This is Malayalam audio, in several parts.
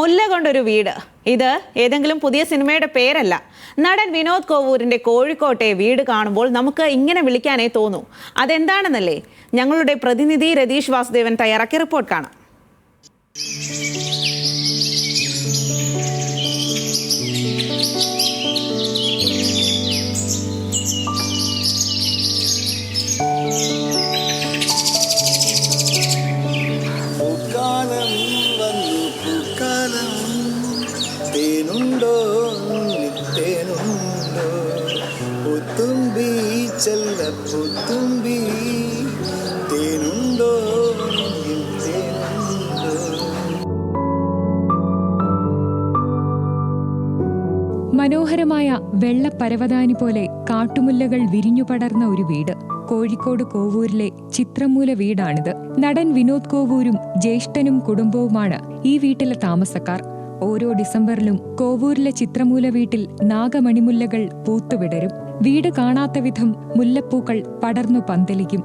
മുല്ല കൊണ്ടൊരു വീട്. ഇത് ഏതെങ്കിലും പുതിയ സിനിമയുടെ പേരല്ല. നടൻ വിനോദ് കോവൂരിന്റെ കോഴിക്കോട്ടെ വീട് കാണുമ്പോൾ നമുക്ക് ഇങ്ങനെ വിളിക്കാനേ തോന്നൂ. അതെന്താണെന്നല്ലേ? ഞങ്ങളുടെ പ്രതിനിധി രതീഷ് വാസുദേവൻ തയ്യാറാക്കിയ റിപ്പോർട്ട് കാണാം. മനോഹരമായ വെള്ളപ്പരവതാനി പോലെ കാട്ടുമുല്ലകൾ വിരിഞ്ഞു പടർന്ന ഒരു വീട്. കോഴിക്കോട് കോവൂരിലെ ചിത്രമൂല വീടാണിത്. നടൻ വിനോദ് കോവൂരും ജ്യേഷ്ഠനും കുടുംബവുമാണ് ഈ വീട്ടിലെ താമസക്കാർ. ഓരോ ഡിസംബറിലും കോവൂരിലെ ചിത്രമൂല വീട്ടിൽ നാഗമണിമുല്ലകൾ പൂത്തുവിടരും. വീട് കാണാത്ത വിധം മുല്ലപ്പൂക്കൾ പടർന്നു പന്തലിക്കും.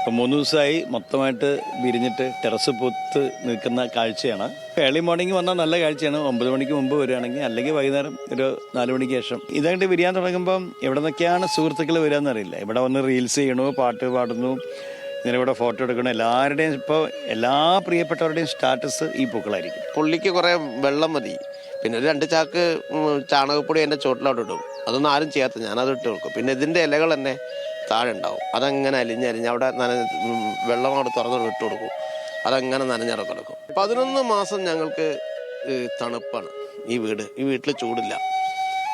ഇപ്പം മൂന്ന് ദിവസമായി മൊത്തമായിട്ട് വിരിഞ്ഞിട്ട് ടെറസ് പൂത്ത് നിൽക്കുന്ന കാഴ്ചയാണ്. ഏർലി മോർണിംഗ് വന്നാൽ നല്ല കാഴ്ചയാണ്. ഒമ്പത് മണിക്ക് മുമ്പ് വരികയാണെങ്കിൽ അല്ലെങ്കിൽ വൈകുന്നേരം ഒരു നാല് മണിക്ക് ശേഷം. ഇതങ്ങോട്ട് വിരിയാൻ തുടങ്ങുമ്പം എവിടെ നിന്നൊക്കെയാണ് സുഹൃത്തുക്കൾ വരികയെന്നറിയില്ല ഇവിടെ വന്ന് റീൽസ് ചെയ്യണു പാട്ട് പാടുന്നു ഇങ്ങനെ ഇവിടെ ഫോട്ടോ എടുക്കണം. എല്ലാവരുടെയും ഇപ്പോൾ എല്ലാ പ്രിയപ്പെട്ടവരുടെയും സ്റ്റാറ്റസ് ഈ പൂക്കളായിരിക്കും. പുള്ളിക്ക് കുറേ വെള്ളം മതി. പിന്നെ ഒരു രണ്ട് ചാക്ക് ചാണകപ്പൊടി എന്റെ ചോട്ടിലോട്ട് ഇടും. അതൊന്നും ആരും ചെയ്യാത്ത ഞാനത് ഇട്ട് കൊടുക്കും. പിന്നെ ഇതിന്റെ ഇലകൾ തന്നെ താഴെ ഉണ്ടാവും അതങ്ങനെ അലിഞ്ഞലിഞ്ഞ് അവിടെ നന വെള്ളം അവിടെ തുറന്നു ഇട്ട് കൊടുക്കും. അതങ്ങനെ നനഞ്ഞിറ കിടക്കും. പതിനൊന്ന് മാസം ഞങ്ങൾക്ക് തണുപ്പാണ്. ഈ വീട് ഈ വീട്ടിൽ ചൂടില്ല.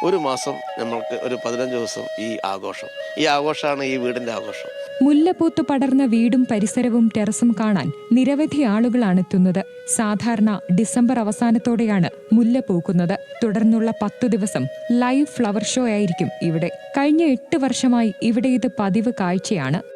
ഒരു മാസം നമ്മൾക്ക് ഒരു പതിനഞ്ച് ദിവസം ഈ ആഘോഷം. ഈ ആഘോഷമാണ് ഈ വീടിന്റെ ആഘോഷം. മുല്ലപ്പൂത്ത് പടർന്ന വീടും പരിസരവും ടെറസും കാണാൻ നിരവധി ആളുകളാണ് എത്തുന്നത്. സാധാരണ ഡിസംബർ അവസാനത്തോടെയാണ് മുല്ല പൂക്കുന്നത്. തുടർന്നുള്ള പത്തു ദിവസം ലൈവ് ഫ്ലവർ ഷോ ആയിരിക്കും ഇവിടെ. കഴിഞ്ഞ എട്ട് വർഷമായി ഇവിടെ ഇത് പതിവ് കാഴ്ചയാണ്.